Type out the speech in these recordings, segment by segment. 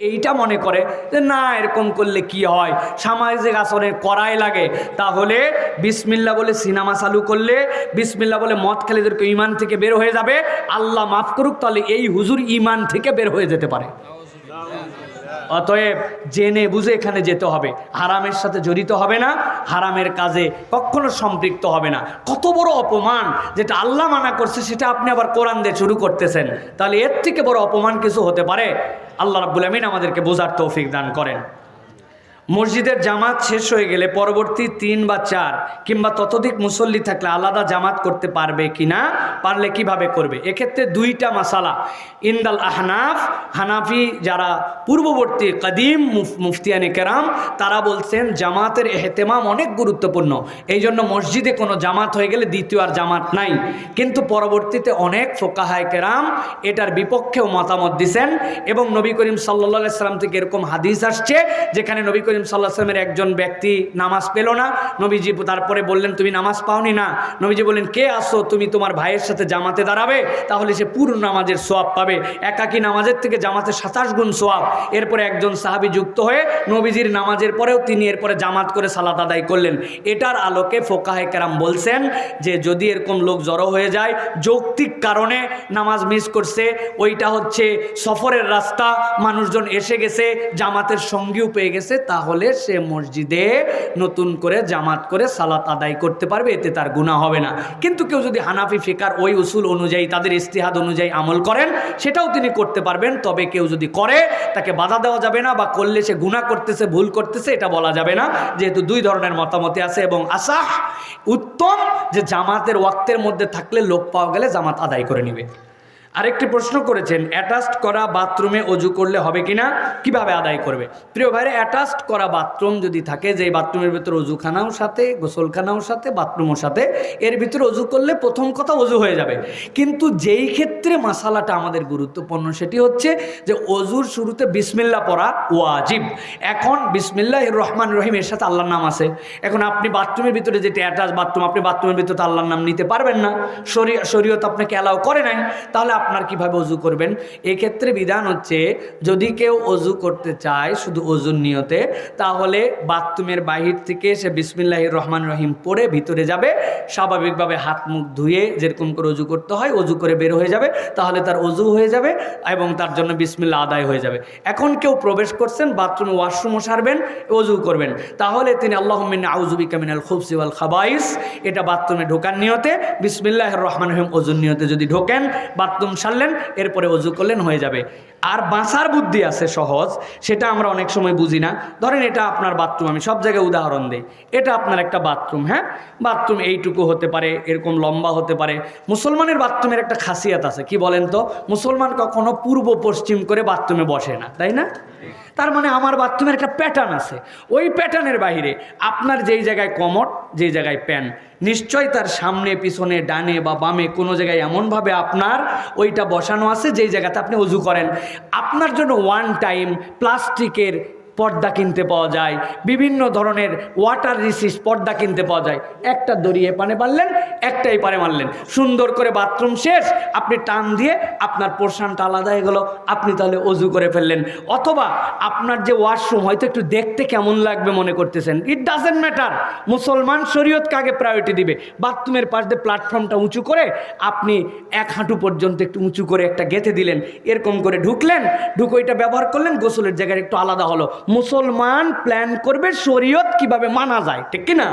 এইটা মনে করে যে না, এরকম করলে কি হয়? সামাজিক আসনের করাই লাগে। তাহলে বিসমিল্লা বলে সিনেমা চালু করলে বিসমিল্লা বলে মদ খেলেদেরকে ইমান থেকে বের হয়ে যাবে। আল্লাহ মাফ করুক, তাহলে এই হুজুর ইমান থেকে বের হয়ে যেতে পারে। অতএব জেনে বুঝে এখানে যেতে হবে। হারামের সাথে জড়িত হবে না, হারামের কাজে কখনো সম্পৃক্ত হবে না। কত বড় অপমান যেটা আল্লাহ মানা করছে, সেটা আপনি আবার কোরআন দিয়ে শুরু করতেছেন। তাহলে এর থেকে বড় অপমান কিছু হতে পারে? আল্লাহ রাবুল আমিন আমাদেরকে বোঝার তৌফিক দান করেন। মসজিদের জামাত শেষ হয়ে গেলে পরবর্তী তিন বা চার কিংবা ততোধিক মুসল্লি থাকলে আলাদা জামাত করতে পারবে কিনা, পারলে কীভাবে করবে? এক্ষেত্রে দুইটা মাসালা। ইন্দাল আহনাফ, হানাফি যারা পূর্ববর্তী কদিম মুফ- মুফতিয়ানি কেরাম, তারা বলছেন জামাতের এহতেমাম অনেক গুরুত্বপূর্ণ। এই জন্য মসজিদে কোনো জামাত হয়ে গেলে দ্বিতীয় আর জামাত নাই। কিন্তু পরবর্তীতে অনেক ফোকাহায় কেরাম এটার বিপক্ষেও মতামত দিছেন এবং নবী করিম সাল্লা সাল্লাম থেকে এরকম হাদিস আসছে যেখানে নবী করিম সাল্লাহ সাল্লামের একজন ব্যক্তি নামাজ পেল না। নবীজি তারপরে বললেন, তুমি নামাজ পাওনি না? নবীজি বললেন, কে আসো? তুমি তোমার ভাইয়ের সাথে জামাতে দাঁড়াবে, তাহলে সে পুরো নামাজের সোয়াব পাবে। একাকি নামাজের থেকে জামাতে সাতাশ গুণ সোয়াব এরপরে একজন সাহাবি যুক্ত হয়ে নবীজির নামাজের পরেও তিনি এরপরে জামাত করে সালাত আদায় করলেন। এটার আলোকে ফোকাহে কেরাম বলছেন যে, যদি এরকম লোক জড়ো হয়ে যায়, যৌক্তিক কারণে নামাজ মিস করছে, ওইটা হচ্ছে সফরের রাস্তা, মানুষজন এসে গেছে, জামাতের সঙ্গীও পেয়ে গেছে তাহলে সে মসজিদে নতুন করে জামাত করে সালাত আদায় করতে পারবে, এতে তার গুণা হবে না। কিন্তু কেউ যদি হানাফি ফিকার ওই উসুল অনুযায়ী, তাদের ইস্তিহাদ অনুযায়ী আমল করেন, সেটাও তিনি করতে পারবেন। তবে কেউ যদি করে, তাকে বাধা দেওয়া যাবে না বা করলে সে গুণা করতেছে, ভুল করতেছে, এটা বলা যাবে না। যেহেতু দুই ধরনের মতামতে আছে এবং আসাহ, উত্তম যে জামাতের ওয়াক্তের মধ্যে থাকলে লোক পাওয়া গেলে জামাত আদায় করে নেবে। আরেকটি প্রশ্ন করেছেন, অ্যাটাচড করা বাথরুমে অজু করলে হবে কি না কীভাবে আদায় করবে? প্রিয় ভাইরা, অ্যাটাচড করা বাথরুম যদি থাকে যে বাথরুমের ভিতরে অজুখানাও সাথে গোসলখানাও সাথে, বাথরুমও সাথে, এর ভিতরে অজু করলে প্রথম কথা অজু হয়ে যাবে। কিন্তু যেই ক্ষেত্রে মশালাটা আমাদের গুরুত্বপূর্ণ, সেটি হচ্ছে যে অজুর শুরুতে বিসমিল্লা পড়া ওয়াজিব। এখন বিসমিল্লাহ রহমান রহিম, এর সাথে আল্লাহর নাম আছে। এখন আপনি বাথরুমের ভিতরে যেটা অ্যাটাচ বাথরুম, আপনি বাথরুমের ভিতরে আল্লাহর নাম নিতে পারবেন না। শরীয়, শরীয়ত আপনাকে অ্যালাউ করে নাই। তাহলে আপনার কীভাবে অজু করবেন? এক্ষেত্রে বিধান হচ্ছে, যদি কেউ অজু করতে চায় শুধু অজুর নিয়তে, তাহলে বাথরুমের বাহির থেকে সে বিসমিল্লাহ রহমান রহিম পড়ে ভিতরে যাবে, স্বাভাবিকভাবে হাত মুখ ধুয়ে যেরকম করে অজু করতে হয়, অজু করে বের হয়ে যাবে, তাহলে তার অজু হয়ে যাবে এবং তার জন্য বিসমিল্লা আদায় হয়ে যাবে। এখন কেউ প্রবেশ করছেন, বাথরুমে ওয়াশরুমও সারবেন, অজু করবেন। তাহলে তিনি আল্লাহ আউজুবি কামিনাল খুবসিওয়াল খাবাইস, এটা বাথরুমে ঢোকার নিয়তে বিসমিল্লাহ রহমান রহিম অজুর নিয়তে যদি ঢোকেন, বাথরুম সারলেন, এরপরে অজু করলেন, হয়ে যাবে। আর বাঁচার বুদ্ধি আছে সহজ, সেটা আমরা অনেক সময় বুঝি না। ধরেন এটা আপনার বাথরুম, আমি সব জায়গায় উদাহরণ দিই। এটা আপনার একটা বাথরুম হ্যাঁ? বাথরুম এইটুকু হতে পারে, এরকম লম্বা হতে পারে। মুসলমানের বাথরুমের একটা খাসিয়াত আছে, কি বলেন তো? মুসলমান কখনো পূর্ব পশ্চিম করে বাথরুমে বসে না, তাই না? তার মানে আমার বাথরুমের একটা প্যাটার্ন আছে। ওই প্যাটার্নের বাইরে আপনার যেই জায়গায় কমট যেই জায়গায় প্যান্ট নিশ্চয় তার সামনে, পিছনে, ডানে বা বামে কোনো জায়গায় এমনভাবে আপনার ওইটা বসানো আছে যেই জায়গাতে আপনি উজু করেন। আপনার জন্য ওয়ান টাইম প্লাস্টিকের পর্দা কিনতে পাওয়া যায়, বিভিন্ন ধরনের ওয়াটার রিসিস পর্দা কিনতে পাওয়া যায়। একটা দড়িয়ে পানে মারলেন একটাই পারে মারলেন সুন্দর করে বাথরুম শেষ, আপনি টান দিয়ে আপনার পোর্শনটা আলাদা হয়ে গেল, আপনি তাহলে অজু করে ফেললেন। অথবা আপনার যে ওয়াশরুম হয়তো একটু দেখতে কেমন লাগবে মনে করতেছেন। ইট ডাজেন্ট ম্যাটার মুসলমান শরীয়তকে আগে প্রায়োরিটি দিবে? বাথরুমের পাশ দিয়ে প্ল্যাটফর্মটা উঁচু করে আপনি এক হাঁটু পর্যন্ত একটু উঁচু করে একটা গেঁথে দিলেন। এরকম করে ঢুকলেন, ঢুকে ওইটা ব্যবহার করলেন, গোসলের জায়গায় একটু আলাদা হলো। মুসলমান প্ল্যান করবে শরীয়ত কীভাবে মানা যায়, ঠিক কি না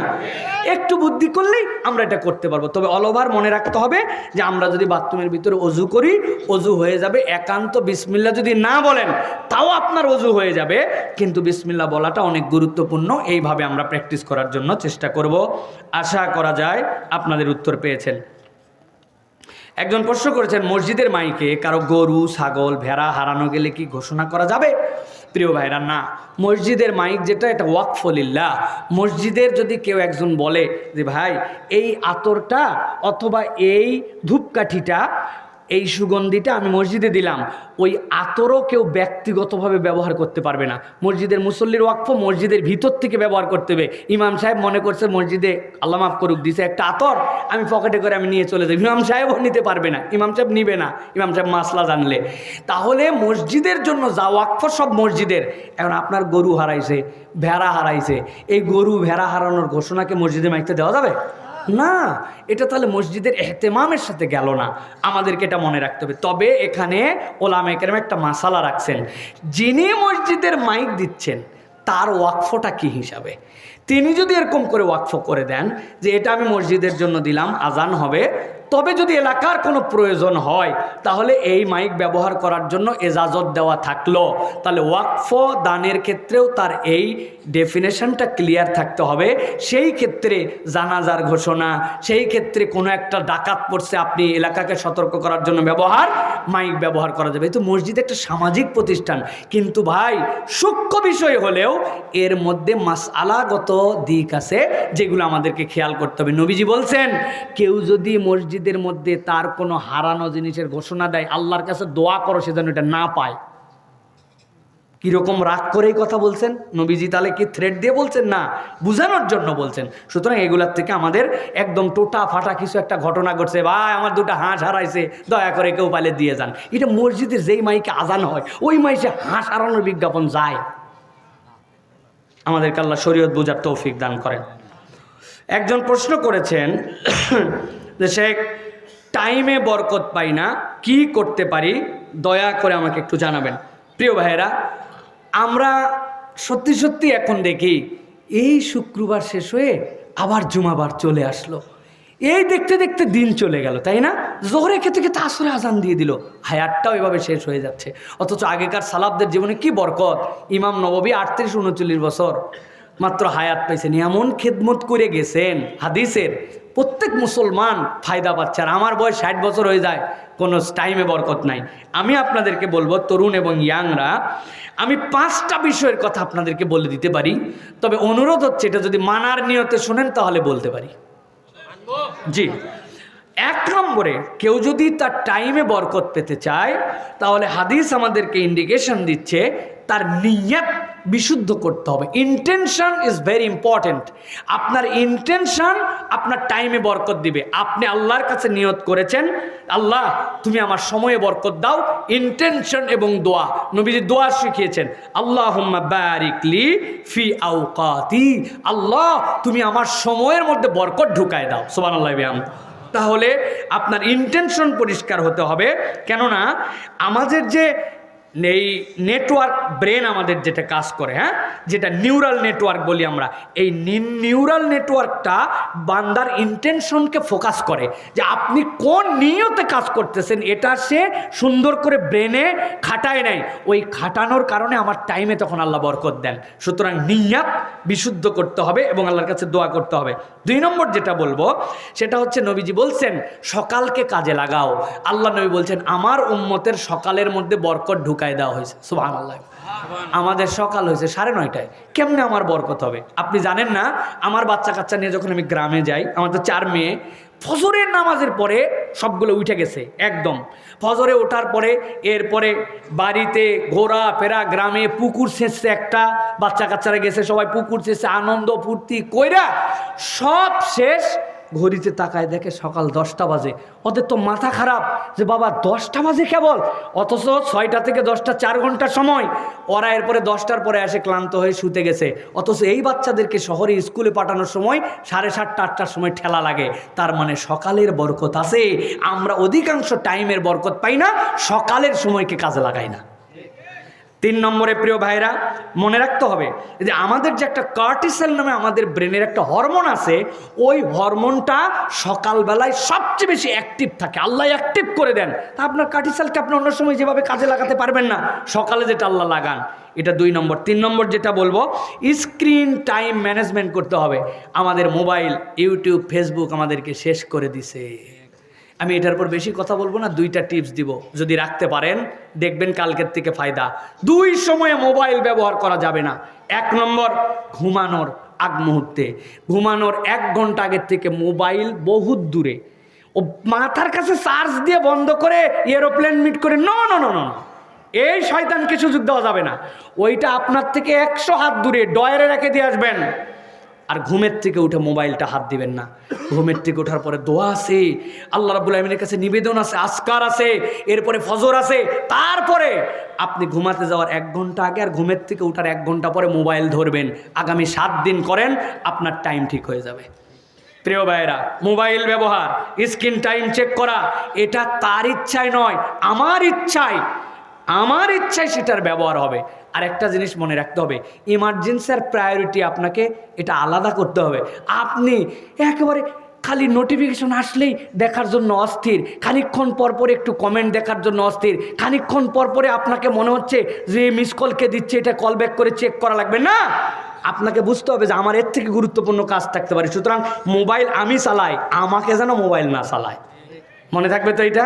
একটু বুদ্ধি করলেই আমরা এটা করতে পারব। তবে অলওভার মনে রাখতে হবে যে আমরা যদি বাথরুমের ভিতরে অজু করি, অজু হয়ে যাবে, একান্ত বিসমিল্লা যদি না বলেন, তাও আপনার অজু হয়ে যাবে। কিন্তু বিসমিল্লা বলাটা অনেক গুরুত্বপূর্ণ, এইভাবে আমরা প্র্যাকটিস করার জন্য চেষ্টা করব। আশা করা যায় আপনাদের উত্তর পেয়েছেন। একজন প্রশ্ন করেছেন, মসজিদের মাইকে কারও গরু, ছাগল, ভেড়া হারানো গেলে কি ঘোষণা করা যাবে? প্রিয় ভাইরা, না, মসজিদের মাইক যেটা, এটা ওয়াকফলিল্লা মসজিদের যদি কেউ একজন বলে যে, ভাই, এই আতরটা অথবা এই ধূপকাঠিটা এই সুগন্ধিটা আমি মসজিদে দিলাম। ওই আতরও কেউ ব্যক্তিগতভাবে ব্যবহার করতে পারবে না। মসজিদের মুসল্লির ওয়াকফ মসজিদের ভিতর থেকে ব্যবহার করতে হবে। ইমাম সাহেব মনে করছে মসজিদে আল্লাহ মাফ করুক, দিছে একটা আতর, আমি পকেটে করে আমি নিয়ে চলে যাই। ইমাম সাহেবও নিতে পারবে না। ইমাম সাহেব নিবে না। ইমাম সাহেব মাসলা জানলে। তাহলে মসজিদের জন্য যা ওয়াকফ সব মসজিদের। এখন আপনার গরু হারাইছে, ভেড়া হারাইছে। এই গরু, ভেড়া হারানোর ঘোষণাকে মসজিদে মাইকতে দেওয়া যাবে? না, এটা তাহলে মসজিদের এহতেমামের সাথে গেল না। আমাদেরকে এটা মনে রাখতে হবে। তবে এখানে ওলাম একরম একটা মাসালা রাখছেন। যিনি মসজিদের মাইক দিচ্ছেন, তার ওয়াকফটা কি হিসাবে? তিনি যদি এরকম করে ওয়াকফ করে দেন যে, এটা আমি মসজিদের জন্য দিলাম, আজান হবে তবে যদি এলাকার কোনো প্রয়োজন হয়, তাহলে এই মাইক ব্যবহার করার জন্য এজাজত দেওয়া থাকল। তাহলে ওয়াকফ দানের ক্ষেত্রেও তার এই ডেফিনেশনটা ক্লিয়ার থাকতে হবে। সেই ক্ষেত্রে জানাজার ঘোষণা, সেই ক্ষেত্রে কোনো একটা ডাকাত পড়ছে, আপনি এলাকাকে সতর্ক করার জন্য ব্যবহার, মাইক ব্যবহার করা যাবে। তো মসজিদ একটা সামাজিক প্রতিষ্ঠান। কিন্তু ভাই, সূক্ষ্ম বিষয় হলেও এর মধ্যে মাসআলাগত দিক আছে যেগুলো আমাদেরকে খেয়াল করতে হবে। নবীজি বলছেন, কেউ যদি মসজিদের মধ্যে তার কোনো হারানো জিনিসের ঘোষণা দেয়, আল্লাহর কাছে দোয়া করো সে যেন এটা না পায়। কীরকম রাগ করেই কথা বলছেন? নবীজি তাহলে কি থ্রেড দিয়ে বলছেন? না, বুঝানোর জন্য বলছেন। সুতরাং এগুলার থেকে আমাদের একদম টোটা ফাটা কিছু একটা ঘটনা ঘটছে। ভাই, আমার দুটো হাঁস হারাইছে, দয়া করে কেউ পালে দিয়ে যান। এটা মসজিদের যেই মাইকে আজান হয়, ওই মাইসে হাঁস হারানোর বিজ্ঞাপন যায়। আমাদেরকে আল্লাহ শরীয়ত বোঝার তৌফিক দান করেন। একজন প্রশ্ন করেছেন যে শেখ টাইমে বরকত পাই না, কি করতে পারি? দয়া করে আমাকে একটু জানাবেন। প্রিয় ভাইয়েরা, আমরা সত্যি সত্যি এখন দেখি, এই শুক্রবার শেষ হয়ে আবার জুমাবার চলে আসলো। এই দেখতে দেখতে দিন চলে গেল, তাই না? জোহরে খেতে খেতে আসরে আজান দিয়ে দিল। হায়াতটাও এভাবে শেষ হয়ে যাচ্ছে। অথচ আগেকার সালাবদের জীবনে কি বরকত? ইমাম নববী আটত্রিশ, উনচল্লিশ বছর মাত্র হায়াত পাইছেন। এমন খেদমত করে গেছেন, হাদিসের প্রত্যেক মুসলমান ফায়দা পাচ্ছে। আর আমার বয়স ষাট বছর হয়ে যায়, কোনো টাইমে বরকত নাই। আমি আপনাদেরকে বলব, তরুণ এবং ইয়াংরা আমি পাঁচটা বিষয়ের কথা আপনাদেরকে বলে দিতে পারি। তবে অনুরোধ হচ্ছে, এটা যদি মানার নিয়তে শোনেন, তাহলে বলতে পারি। জি। এক নম্বরে, কেউ যদি তার টাইমে বরকত পেতে চায়, তাহলে হাদিস আমাদেরকে ইন্ডিকেশন দিচ্ছে, তার নিয়ত বিশুদ্ধ করতে হবে। ইন্টেনশন ইজ ভেরি ইম্পর্ট্যান্ট আপনার ইন্টেনশন আপনার টাইমে বরকত দিবে। আপনি আল্লাহর কাছে নিয়ত করেছেন। আল্লাহ, তুমি আমার সময়ে বরকত দাও। ইন্টেনশন এবং দোয়া। নবীজি দোয়া শিখিয়েছেন। আল্লাহ বারিকলি ফি আউকাতি আল্লাহ, তুমি আমার সময়ের মধ্যে বরকত ঢুকায় দাও। সোবান আল্লাহ তাহলে আপনার ইন্টেনশন পরিষ্কার হতে হবে। কেননা, আমাদের যে এই নেটওয়ার্ক ব্রেন আমাদের যেটা কাজ করে হ্যাঁ? যেটা নিউরাল নেটওয়ার্ক বলি আমরা। এই নিউরাল নেটওয়ার্কটা বান্দার ইন্টেনশনকে ফোকাস করে যে আপনি কোন নিয়তে কাজ করতেছেন এটা সে সুন্দর করে ব্রেনে খাটায় নেয়। ওই খাটানোর কারণে আমার টাইমে তখন আল্লাহ বরকত দেন। সুতরাং নিয়াত বিশুদ্ধ করতে হবে এবং আল্লাহর কাছে দোয়া করতে হবে। দুই নম্বর যেটা বলব, সেটা হচ্ছে নবীজি বলছেন, সকালকে কাজে লাগাও। আল্লাহ নবী বলছেন, আমার উম্মতের সকালের মধ্যে বরকত ঢুকায় দেওয়া হয়েছে সুবাহ আল্লাহ আমাদের সকাল হয়েছে সাড়ে নয়টায়। কেমনে আমার বরকত হবে? আপনি জানেন না, আমার বাচ্চা কাচ্চা নিয়ে যখন আমি গ্রামে যাই আমার তো চার মেয়ে, ফজরের নামাজের পরে সবগুলো উঠে গেছে, একদম। ফজরে ওঠার পরে, এরপরে বাড়িতে ঘোরা ফেরা গ্রামে পুকুর ছেঁচছে একটা বাচ্চা কাচ্চারা গেছে, সবাই পুকুর ছেঁচছে আনন্দ ফুর্তি কইরা সব শেষ ঘড়িতে তাকায় দেখে সকাল দশটা বাজে। ওদের তো মাথা খারাপ যে বাবা, দশটা বাজে কেবল? অথচ ছয়টা থেকে দশটা চার ঘণ্টা সময়। ওরা এরপরে দশটার পরে এসে ক্লান্ত হয়ে শুতে গেছে। অথচ এই বাচ্চাদেরকে শহরে স্কুলে পাঠানোর সময় সাড়ে সাতটা, আটটার সময় ঠেলা লাগে। তার মানে সকালের বরকত আছে। আমরা অধিকাংশ টাইমের বরকত পাই না, সকালের সময়কে কাজে লাগাই না। তিন নম্বরে প্রিয় ভাইরা, মনে রাখতে হবে যে আমাদের যে একটা কার্টিসেল নামে আমাদের ব্রেনের একটা হরমোন আছে, ওই হরমোনটা সকালবেলায় সবচেয়ে বেশি অ্যাক্টিভ থাকে। আল্লাহ অ্যাক্টিভ করে দেন। তা আপনার কার্টিসেলকে আপনি অন্য সময় যেভাবে কাজে লাগাতে পারবেন না, সকালে যেটা আল্লাহ লাগান, এটা দুই নম্বর। তিন নম্বর যেটা বলব স্ক্রিন টাইম ম্যানেজমেন্ট করতে হবে। আমাদের মোবাইল ইউটিউব ফেসবুক আমাদেরকে শেষ করে দিছে। আমি এটার পর বেশি কথা বলব না, দুইটা টিপস দিব। যদি রাখতে পারেন, দেখবেন কালকের থেকে ফায়দা। দুই সময়ে মোবাইল ব্যবহার করা যাবে না। এক নম্বর, ঘুমানোর আগ মুহূর্তে। ঘুমানোর এক ঘণ্টা আগের থেকে মোবাইল বহুত দূরে। ও মাথার কাছে চার্জ দিয়ে বন্ধ করে এরোপ্লেন মিট করে ন ন ন ন ন। এই শয়তানকে সুযোগ দেওয়া যাবে না। ওইটা আপনার থেকে একশো হাত দূরে ডয়ারে রেখে দিয়ে আসবেন। আর ঘুমের থেকে উঠে মোবাইলটা হাত দিবেন না। ঘুমের থেকে ওঠার পরে দোয়া আছে। আল্লাহ রাবুল আলমিনের কাছে নিবেদন আছে আসকার আছে, এরপরে ফজর আছে, তারপরে আপনি ঘুমাতে যাওয়ার এক ঘণ্টা আগে আর ঘুমের থেকে উঠার এক ঘণ্টা পরে মোবাইল ধরবেন। আগামী সাত দিন করেন, আপনার টাইম ঠিক হয়ে যাবে। প্রিয় ভাইয়েরা, মোবাইল ব্যবহার, স্ক্রিন টাইম চেক করা, এটা তার ইচ্ছায় নয়, আমার ইচ্ছায় আমার ইচ্ছায় সেটার ব্যবহার হবে। আর একটা জিনিস মনে রাখতে হবে ইমার্জেন্সি আর প্রায়োরিটি আপনাকে এটা আলাদা করতে হবে। আপনি একেবারে খালি নোটিফিকেশন আসলেই দেখার জন্য অস্থির, খানিকক্ষণ পর পরে একটু কমেন্ট দেখার জন্য অস্থির, খানিকক্ষণ পর পরে আপনাকে মনে হচ্ছে যে মিস কলকে দিচ্ছে, এটা কল ব্যাক করে চেক করা লাগবে। না! আপনাকে বুঝতে হবে যে আমার এর থেকে গুরুত্বপূর্ণ কাজ থাকতে পারে। সুতরাং মোবাইল আমি চালাই, আমাকে যেন মোবাইল না চালায়। মনে থাকবে তো এটা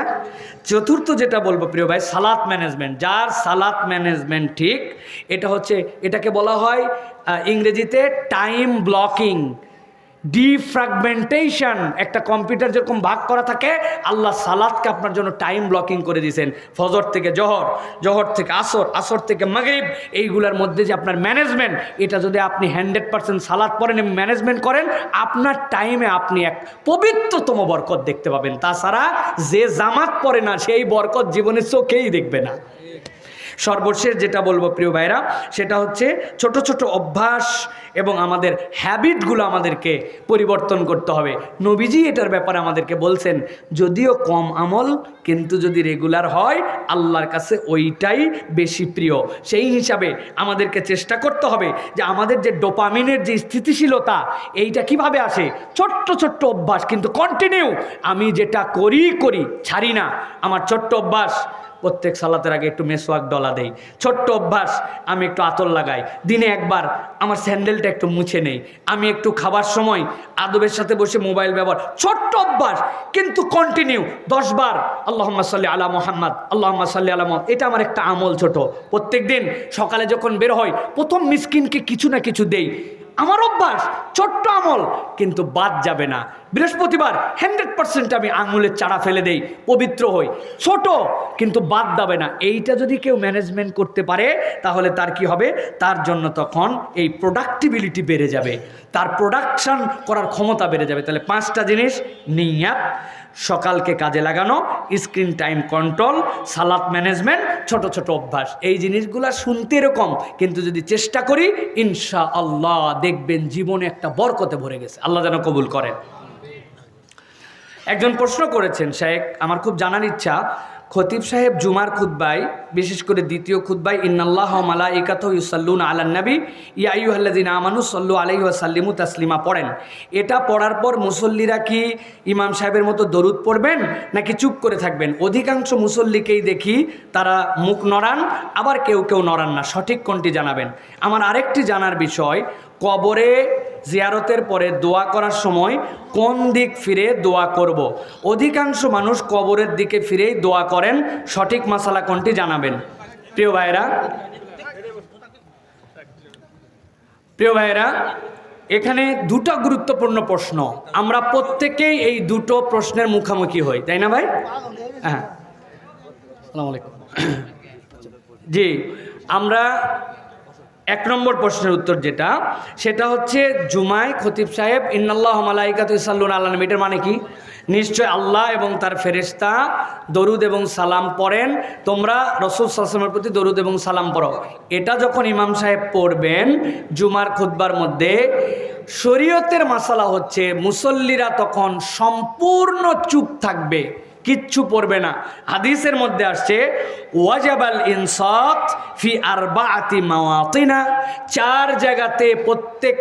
চতুর্থ যেটা বলব প্রিয় ভাই, সালাত ম্যানেজমেন্ট যার সালাত ম্যানেজমেন্ট ঠিক, এটা হচ্ছে, এটাকে বলা হয় ইংরেজিতে টাইম ব্লকিং ডিফ্রাগমেন্টেশন একটা কম্পিউটার যেরকম ভাগ করা থাকে, আল্লাহ সালাদকে আপনার জন্য টাইম ব্লকিং করে দিয়েছেন। ফজর থেকে জহর জহর থেকে আসর আসর থেকে মাগরিব, এইগুলোর মধ্যে যে আপনার ম্যানেজমেন্ট এটা যদি আপনি হান্ড্রেড পার্সেন্ট সালাদ পড়েন এবং ম্যানেজমেন্ট করেন, আপনার টাইমে আপনি এক পবিত্রতম বরকত দেখতে পাবেন। তাছাড়া যে জামাত পড়ে না, সেই বরকত জীবনের চোখেই দেখবে না। সর্বশেষ যেটা বলব প্রিয় ভাইরা, সেটা হচ্ছে ছোট ছোট অভ্যাস এবং আমাদের হ্যাবিটগুলো আমাদেরকে পরিবর্তন করতে হবে। নবীজি এটার ব্যাপারে আমাদেরকে বলছেন, যদিও কম আমল, কিন্তু যদি রেগুলার হয়, আল্লাহর কাছে ওইটাই বেশি প্রিয়। সেই হিসাবে আমাদেরকে চেষ্টা করতে হবে যে আমাদের যে ডোপামিনের যে স্থিতিশীলতা, এইটা কীভাবে আসে? ছোট্ট ছোট্ট অভ্যাস, কিন্তু কন্টিনিউ আমি যেটা করি করি, ছাড়ি না। আমার ছোট্ট অভ্যাস প্রত্যেক সালাতের আগে একটু মেসোয়াক ডলা দেই। ছোট্ট অভ্যাস, আমি একটু আতর লাগাই। দিনে একবার আমার স্যান্ডেলটা একটু মুছে নেই। আমি একটু খাবার সময় আদবের সাথে বসে মোবাইল ব্যবহার। ছোট্ট অভ্যাস, কিন্তু কন্টিনিউ দশবার আল্লাহ সাল্লি আলা মোহাম্মদ আল্লাহ সাল্লি আলা মোহাম্মদ। এটা আমার একটা আমল ছোট। প্রত্যেক দিন সকালে যখন বের হয় প্রথম মিসকিনকে কিছু না কিছু দেই। আমার অভ্যাস, ছোট্ট আমল। কিন্তু বাদ যাবে না। বৃহস্পতিবার হান্ড্রেড পার্সেন্ট আমি আঙুলের চারা ফেলে দেই, পবিত্র হই। ছোট, কিন্তু বাদ যাবে না। এইটা যদি কেউ ম্যানেজমেন্ট করতে পারে, তাহলে তার কি হবে? তার জন্য তখন এই প্রোডাক্টিবিলিটি বেড়ে যাবে। তার প্রোডাকশন করার ক্ষমতা বেড়ে যাবে। তাহলে পাঁচটা জিনিস, নিয়াত সকালকে কাজে লাগানো, স্ক্রিন টাইম কন্ট্রোল সালাদ ম্যানেজমেন্ট, ছোট ছোট অভ্যাস। এই জিনিসগুলা শুনতে এরকম, কিন্তু যদি চেষ্টা করি ইনশা আল্লাহ দেখবেন জীবনে একটা বরকতে ভরে গেছে। আল্লাহ যেন কবুল করেন। একজন প্রশ্ন করেছেন, শেখ, আমার খুব জানার ইচ্ছা খতিব সাহেব জুমার খুদ্বাই বিশেষ করে দ্বিতীয় খুদ্বাই ইন্নাল্লাহ মালা ইকাত ইউসাল্লুন আলান নবী ইয়াইহাল্লাদিন আমানু সল্লু আলাইহি সাল্লিমু তাসলিমা পড়েন। এটা পড়ার পর মুসল্লিরা কি ইমাম সাহেবের মতো দরুদ পড়বেন, নাকি চুপ করে থাকবেন? অধিকাংশ মুসল্লিকেই দেখি তারা মুখ নড়ান, আবার কেউ কেউ নড়ান না। সঠিক কোনটি জানাবেন? আমার আরেকটি জানার বিষয়, কবরে জিয়ারতের পরে দোয়া করার সময় কোন দিক ফিরে দোয়া করব। অধিকাংশ মানুষ কবরের দিকে ফিরেই দোয়া করেন সঠিক মশালা কোনটি জানাবেন? প্রিয় ভাইরা প্রিয় ভাইরা এখানে দুটো গুরুত্বপূর্ণ প্রশ্ন। আমরা প্রত্যেকেই এই দুটো প্রশ্নের মুখোমুখি হই তাই না ভাই? হ্যাঁ। আসসালামু আলাইকুম। জি আমরা এক নম্বর প্রশ্নের উত্তর যেটা, সেটা হচ্ছে, জুমায় খতিব সাহেব, ইন্নাল্লাহ মালাইকাত ইসাল্লুন আল্লাহ। এটার মানে কি নিশ্চয় আল্লাহ এবং তার ফেরেশতা দরুদ এবং সালাম পড়েন, তোমরা রসুল সালামের প্রতি দরুদ এবং সালাম পড়ো এটা যখন ইমাম সাহেব পড়বেন, জুমার খুদ্বার মধ্যে, শরীয়তের মাসালা হচ্ছে, মুসল্লিরা তখন সম্পূর্ণ চুপ থাকবে কিচ্ছু পড়বে না। হাদিসের মধ্যে আসছে, ওয়াজাবাল ইনসাত ফি আরবাআতি মাওয়াতিনা। চার জায়গাতে প্রত্যেক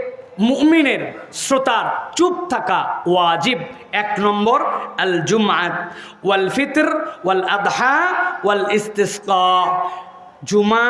মুমিনের শ্রোতার চুপ থাকা ওয়াজিব। এক নম্বর, আল জুমাত ওয়াল ফিতর ওয়াল আদহা ওয়াল ইস্তিসকা। জুমা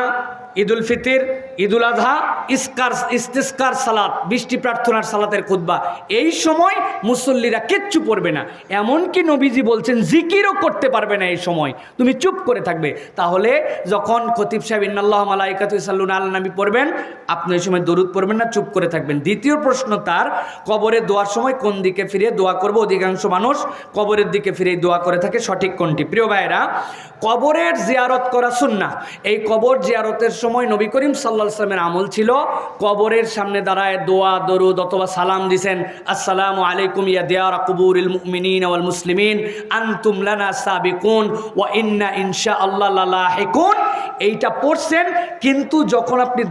ঈদুল ফিতির, ঈদুল আজহা ইস্কার, ইস্তিস্কার সালাত, বৃষ্টি প্রার্থনার সালাতের খুতবা। এই সময় মুসল্লিরা কিচ্ছু পড়বে না। এমনকি নবীজি বলছেন, জিকিরও করতে পারবে না এই সময়। তুমি চুপ করে থাকবে। তাহলে যখন খতিব সাহেব, ইন্নাল্লাহ মালাইকাতু সাল্লুন আল নবী পড়বেন, আপনি ওই সময় দরুদ পড়বেন না, চুপ করে থাকবেন। দ্বিতীয় প্রশ্ন তার, কবরে দোয়ার সময় কোন দিকে ফিরে দোয়া করব? অধিকাংশ মানুষ কবরের দিকে ফিরে দোয়া করে থাকে সঠিক কোনটি? প্রিয় ভাইরা কবরের জিয়ারত করা সুন্না এই কবর জিয়ারতের সময় নবী করিম সাল্লা সাল্লামের আমল ছিল, কবরের সামনে দাঁড়ায় দোয়া, দরুদ অথবা সালাম দিছেন, আসসালামু আলাইকুম ইয়া দেয়ার কবুর ইল মুমিনিন ওয়াল মুসলিমিন, আনতুম সাবিকুন ওয়া ইন্না ইনশা আল্লাহ হেকুন এইটা পড়ছেন, কিন্তু যখন আপনি